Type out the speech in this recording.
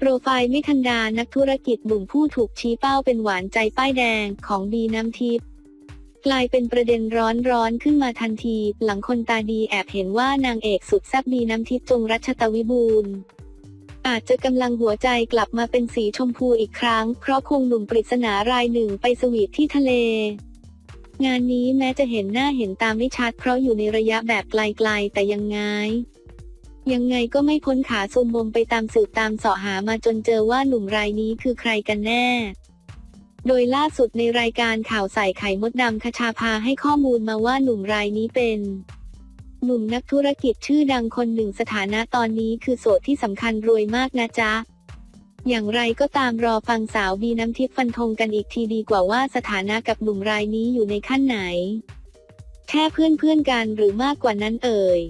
โปรไฟล์ไม่ทันดานักธุรกิจหนุ่มผู้ถูกชี้เป้าเป็นหวานใจป้ายแดงของบีน้ำทิพย์กลายเป็นประเด็นร้อนร้อนขึ้นมาทันที หลังคนตาดีแอบเห็นว่านางเอกสุดแซ่บบีน้ำทิพย์จงรัชตวิบูลย์อาจจะกำลังหัวใจกลับมาเป็นสีชมพูอีกครั้ง เพราะคงหนุ่มปริศนารายหนึ่งไปสวีทที่ทะเล งานนี้แม้จะเห็นหน้าเห็นตามไม่ชัดเพราะอยู่ในระยะแบบไกลๆแต่ยังไง ยังไงก็ไม่พ้นขาซุมบมไปตามสืบตามเสาะหามาจนเจอว่าหนุ่มรายนี้คือใครกันแน่ โดยล่าสุดในรายการข่าวใส่ไข่มดดำคชาพาให้ข้อมูลมาว่าหนุ่มรายนี้เป็น หนุ่มนักธุรกิจชื่อดังคนหนึ่งสถานะตอนนี้คือโสดที่สำคัญรวยมากนะจ๊ะอย่างไรก็ตามรอฟังสาวบีน้ำทิพย์ฟันธงกันอีกทีดีกว่าว่าสถานะกับหนุ่มรายนี้อยู่ในขั้นไหน แค่เพื่อนเพื่อนๆกันหรือมากกว่านั้นเอ่ย